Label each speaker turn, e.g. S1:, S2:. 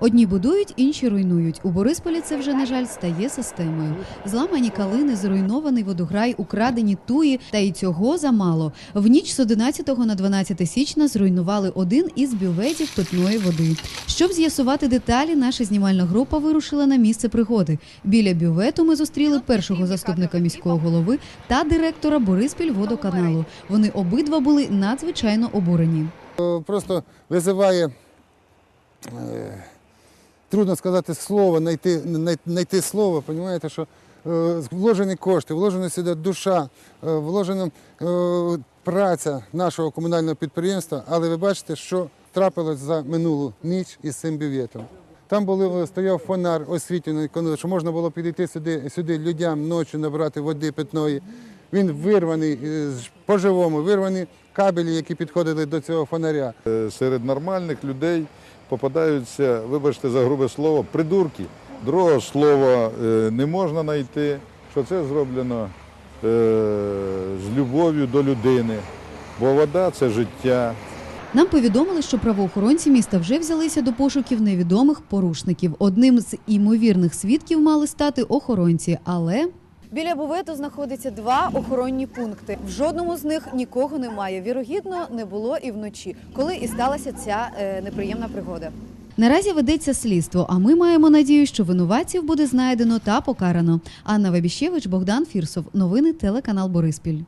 S1: Одні будують, інші руйнують. У Борисполі це вже, на жаль, стає системою. Зламані калини, зруйнований водограй, украдені туї, та й цього замало. В ніч з 11 на 12 січня зруйнували один із бюветів питної води. Щоб з'ясувати деталі, наша знімальна група вирушила на місце пригоди. Біля бювету ми зустріли першого заступника міського голови та директора Бориспільводоканалу. Вони обидва були надзвичайно обурені.
S2: Е, Просто визиває, е, трудно сказати слово, знайти, знайти слово, розумієте, що е, вложені кошти, вложена сюди душа, е, вложена е, праця нашого комунального підприємства, але ви бачите, що трапилось за минулу ніч із цим бюветом. Там були, стояв фонар освітлений, що можна було підійти сюди, сюди людям ночі набрати води питної. Він вирваний по-живому, вирвані кабелі, які підходили до цього фонаря.
S3: Серед нормальних людей попадаються, вибачте за грубе слово, придурки. Другого слова е, не можна знайти, що це зроблено е, з любов'ю до людини. Бо вода це життя.
S1: Нам повідомили, що правоохоронці міста вже взялися до пошуків невідомих порушників. Одним з імовірних свідків мали стати охоронці, але
S4: Біля бувету знаходиться два охоронні пункти. В жодному з них нікого немає. Вірогідно, не було і вночі, коли і сталася ця е, неприємна пригода.
S1: наразі ведеться слідство. А ми маємо надію, що винуватців буде знайдено та покарано. Анна Вабіщевич, Богдан Фірсов. Новини телеканал Бориспіль.